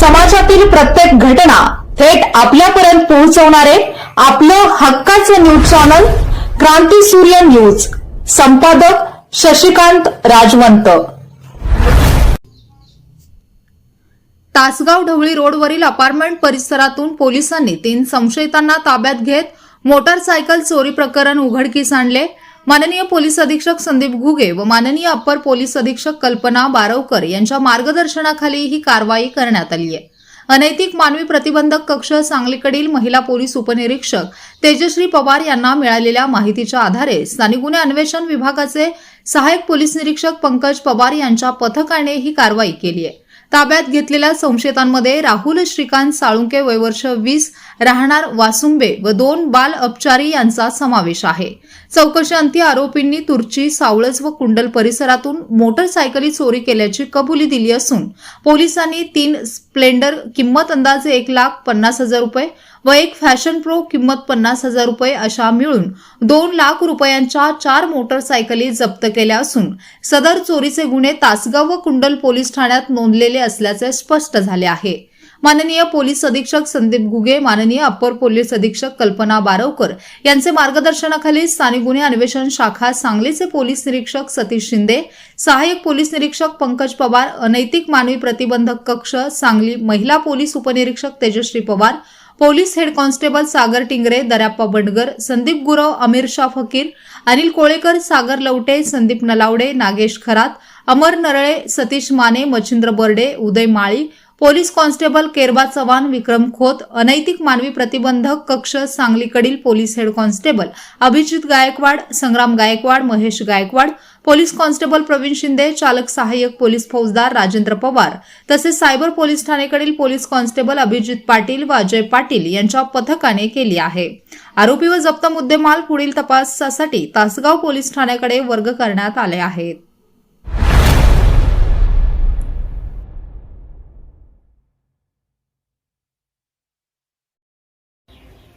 समाजातील प्रत्येक घटना थेट आपल्यापर्यंत पोहोचवणारे आपलं हक्काचं न्यूज चॅनल क्रांती सूर्य न्यूज. संपादक शशिकांत राजवंत. तासगाव ढवळी रोडवरील अपार्टमेंट परिसरातून पोलिसांनी तीन संशयितांना ताब्यात घेत मोटारसायकल चोरी प्रकरण उघडकीस आणले. माननीय पोलीस अधीक्षक संदीप घुगे व माननीय अप्पर पोलीस अधीक्षक कल्पना बारवकर यांच्या मार्गदर्शनाखाली ही कारवाई करण्यात आली आहे. अनैतिक मानवी प्रतिबंधक कक्ष सांगलीकडील महिला पोलीस उपनिरीक्षक तेजश्री पवार यांना मिळालेल्या माहितीच्या आधारे स्थानिक गुन्हे अन्वेषण विभागाचे सहाय्यक पोलीस निरीक्षक पंकज पवार यांच्या पथकाने ही कारवाई केली आहे. ताब्यात घेतलेल्या संशयितांमध्ये राहुल श्रीकांत साळुंके वयवर्ष वीस राहणार वासुंबे व दोन बाल अपचारी यांचा समावेश आहे. चौकशीअंती आरोपींनी तुर्ची सावळज व कुंडल परिसरातून मोटरसायकली चोरी केल्याची कबुली दिली असून पोलिसांनी तीन स्प्लेंडर किंमत अंदाजे एक लाख पन्नास हजार रुपये व एक फॅशन प्रो किंमत पन्नास हजार रुपये अशा मिळून दोन लाख रुपयांच्या चार मोटरसायकली जप्त केल्या असून सदर चोरीचे गुन्हे तासगाव व कुंडल पोलीस ठाण्यात नोंदलेले असल्याचे स्पष्ट झाले आहे. माननीय पोलीस अधीक्षक संदीप गुगे माननीय अप्पर पोलीस अधीक्षक कल्पना बारवकर यांचे मार्गदर्शनाखाली स्थानिक गुन्हे अन्वेषण शाखा सांगलीचे पोलीस निरीक्षक सतीश शिंदे सहाय्यक पोलीस निरीक्षक पंकज पवार अनैतिक मानवी प्रतिबंधक कक्ष सांगली महिला पोलीस उपनिरीक्षक Tejashri Pawar police head constable Sagar Tingre Daryappa Bandgar Sandeep Gurav Amir Shah Fakir Anil Kolekar Sagar Lavate Sandeep Nalawade Nagesh Kharat Amar Narale Satish Mane Machhindra Barde Uday Mali police constable Kerba Chavan Vikram Khot अनैतिक मानवी प्रतिबंधक कक्ष सांगलीकडील police head constable Abhijit Gaikwad Sangram Gaikwad Mahesh Gaikwad police constable Pravin Shinde चालक सहाय्यक police फौजदार राजेंद्र पवार तसेच cyber police ठाणेकडील police constable Abhijit Patil व अजय पाटील यांच्या पथकाने केली आहे. आरोपी व जप्त मुद्देमाल पुढील तपासासाठी तासगाव पोलीस ठाण्याकडे वर्ग करण्यात आले आहेत.